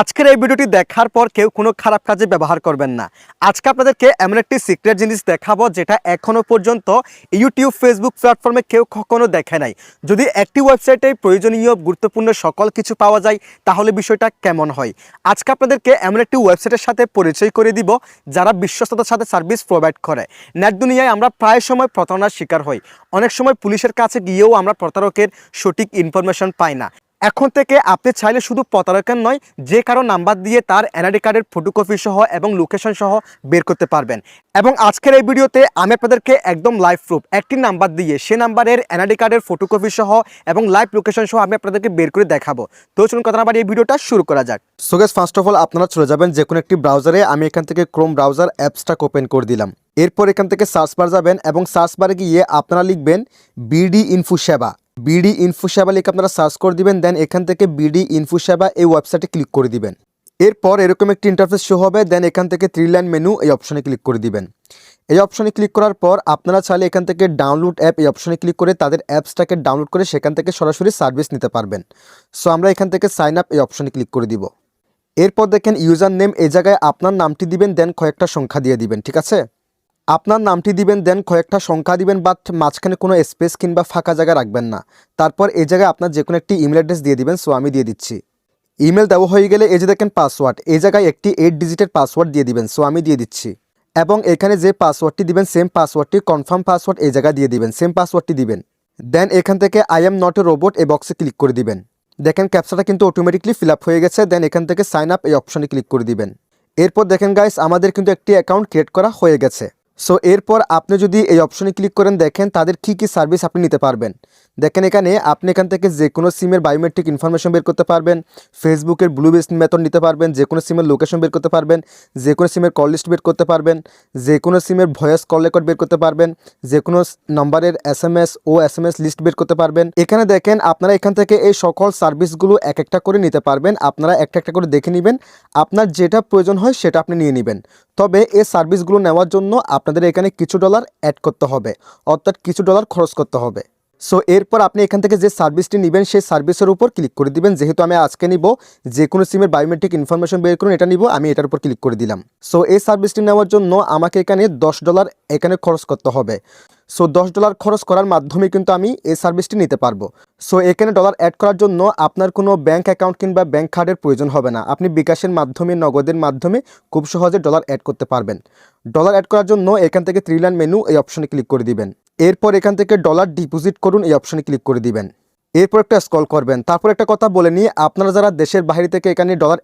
আজকের এই ভিডিওটি দেখার পর কেউ কোনো খারাপ কাজে ব্যবহার করবেন না। আজকে আপনাদেরকে এমন একটি সিক্রেট জিনিস দেখাবো, যেটা এখনও পর্যন্ত ইউটিউব ফেসবুক প্ল্যাটফর্মে কেউ কখনো দেখে নাই। যদি একটি ওয়েবসাইটে প্রয়োজনীয়, গুরুত্বপূর্ণ সকল কিছু পাওয়া যায়, তাহলে বিষয়টা কেমন হয়? আজকে আপনাদেরকে এমন একটি ওয়েবসাইটের সাথে পরিচয় করে দিব, যারা বিশ্বস্ততার সাথে সার্ভিস প্রোভাইড করে। নেট দুনিয়ায় আমরা প্রায় সময় প্রতারণার শিকার হই। অনেক সময় পুলিশের কাছে গিয়েও আমরা প্রতারকের সঠিক ইনফরমেশন পাই না। এখন থেকে আপনি চাইলে শুধু প্রতারকের নয়, যে কারও নাম্বার দিয়ে তার এনআইডি কার্ডের ফটোকপি সহ এবং লোকেশন সহ বের করতে পারবেন। এবং আজকের এই ভিডিওতে আমি আপনাদেরকে একদম লাইভ প্রুফ একটি নাম্বার দিয়ে সে নাম্বারের এনআইডি কার্ডের ফটোকপি সহ এবং লাইভ লোকেশন সহ আমি আপনাদেরকে বের করে দেখাবো। তো চলুন কথা বাড়িয়ে এই ভিডিওটা শুরু করা যাক। So guys first of all আপনারা চলে যাবেন যে কোনো একটি ব্রাউজারে আমি এখান থেকে ক্রোম ব্রাউজার অ্যাপসটা ওপেন করে দিলাম। এরপর এখান থেকে সার্চ বার যাবেন এবং সার্চ বারে গিয়ে আপনারা লিখবেন বিডি ইনফু সেবা। বিডি ইনফু সেবা লিখে আপনারা সার্চ করে দিবেন, দেন এখান থেকে বিডি ইনফু সেবা এই ওয়েবসাইটে ক্লিক করে দিবেন। এরপর এরকম একটি ইন্টারফেস শো হবে, দেন এখান থেকে থ্রি লাইন মেনু এই অপশনে ক্লিক করে দিবেন। এই অপশনে ক্লিক করার পর আপনারা চাইলে এখান থেকে ডাউনলোড অ্যাপ এই অপশনে ক্লিক করে তাদের অ্যাপসটাকে ডাউনলোড করে সেখান থেকে সরাসরি সার্ভিস নিতে পারবেন। সো আমরা এখান থেকে সাইন আপ এই অপশনে ক্লিক করে দিব। এরপর দেখেন ইউজার নেম এই জায়গায় আপনার নামটি দিবেন, দেন কয়েকটা সংখ্যা দিয়ে দিবেন, ঠিক আছে? আপনার নামটি দিবেন, দেন কয়েকটা সংখ্যা দিবেন বাট মাঝখানে কোনো স্পেস কিংবা ফাঁকা জায়গা রাখবেন না। তারপর এই জায়গায় আপনার যে কোনো একটি ইমেল অ্যাড্রেস দিয়ে দিবেন সো আমি দিয়ে দিচ্ছি। ইমেল দেওয়া হয়ে গেলে এই যে দেখেন পাসওয়ার্ড এই জায়গায় একটি এইট ডিজিটের পাসওয়ার্ড দিয়ে দিবেন সো আমি দিয়ে দিচ্ছি। এবং এখানে যে পাসওয়ার্ডটি দিবেন সেম পাসওয়ার্ডটি কনফার্ম পাসওয়ার্ড এই জায়গায় দিয়ে দিবেন সেম পাসওয়ার্ডটি দিবেন। দেন এখান থেকে I am not a robot এই বক্সে ক্লিক করে দিবেন। দেখেন ক্যাপচাটা কিন্তু অটোমেটিকলি ফিল আপ হয়ে গেছে দেন এখান থেকে সাইন আপ এই অপশনে ক্লিক করে দিবেন। এরপর দেখেন গাইস আমাদের কিন্তু একটি অ্যাকাউন্ট ক্রিয়েট করা হয়ে গেছে। সো এরপর আপনি যদি এই অপশনে ক্লিক করেন, দেখেন তাদের কী কী সার্ভিস আপনি নিতে পারবেন। দেখেন এখানে আপনি এখান থেকে যে কোনো সিমের বায়োমেট্রিক ইনফরমেশন বের করতে পারবেন ফেসবুকের ব্লু বেস মেথড নিতে পারবেন যে কোনো সিমের লোকেশন বের করতে পারবেন যে কোনো সিমের কল লিস্ট বের করতে পারবেন যে কোনো সিমের ভয়েস কল রেকর্ড বের করতে পারবেন যে কোনো নাম্বারের এস এম এস ও এস এম এস লিস্ট বের করতে পারবেন। এখানে দেখেন আপনারা এখান থেকে এই সকল সার্ভিসগুলো এক একটা করে নিতে পারবেন, আপনারা একটা একটা করে দেখে নেবেন, আপনার যেটা প্রয়োজন হয় সেটা আপনি নিয়ে নেবেন। তবে এই সার্ভিসগুলো নেওয়ার জন্য আপনাদের এখানে কিছু ডলার অ্যাড করতে হবে, অর্থাৎ কিছু ডলার খরচ করতে হবে। সো এরপর আপনি এখান থেকে যে সার্ভিসটি নেবেন, সেই সার্ভিসের উপর ক্লিক করে দিবেন। যেহেতু আমি আজকে নিব যে কোনো সিমের বায়োমেট্রিক ইনফরমেশন বের করুন, এটা নিব, আমি এটার উপর ক্লিক করে দিলাম। সো এই সার্ভিসটি নেওয়ার জন্য আমাকে এখানে দশ ডলার এখানে খরচ করতে হবে। সো দশ ডলার খরচ করার মাধ্যমে কিন্তু আমি এই সার্ভিসটি নিতে পারব। সো এখানে ডলার অ্যাড করার জন্য আপনার কোনো ব্যাঙ্ক অ্যাকাউন্ট কিংবা ব্যাঙ্ক কার্ডের প্রয়োজন হবে না। আপনি বিকাশের মাধ্যমে, নগদের মাধ্যমে খুব সহজে ডলার অ্যাড করতে পারবেন। ডলার অ্যাড করার জন্য এখান থেকে লাইন মেনু এই অপশনে ক্লিক করে দিবেন। এরপর এখান থেকে ডলার ডিপোজিট করুন এই অপশনে ক্লিক করে দিবেন। এরপর একটা স্কল করবেন। তারপর একটা কথা বলে নিই আপনারা যারা দেশের বাইরে থেকে এখানে ডলার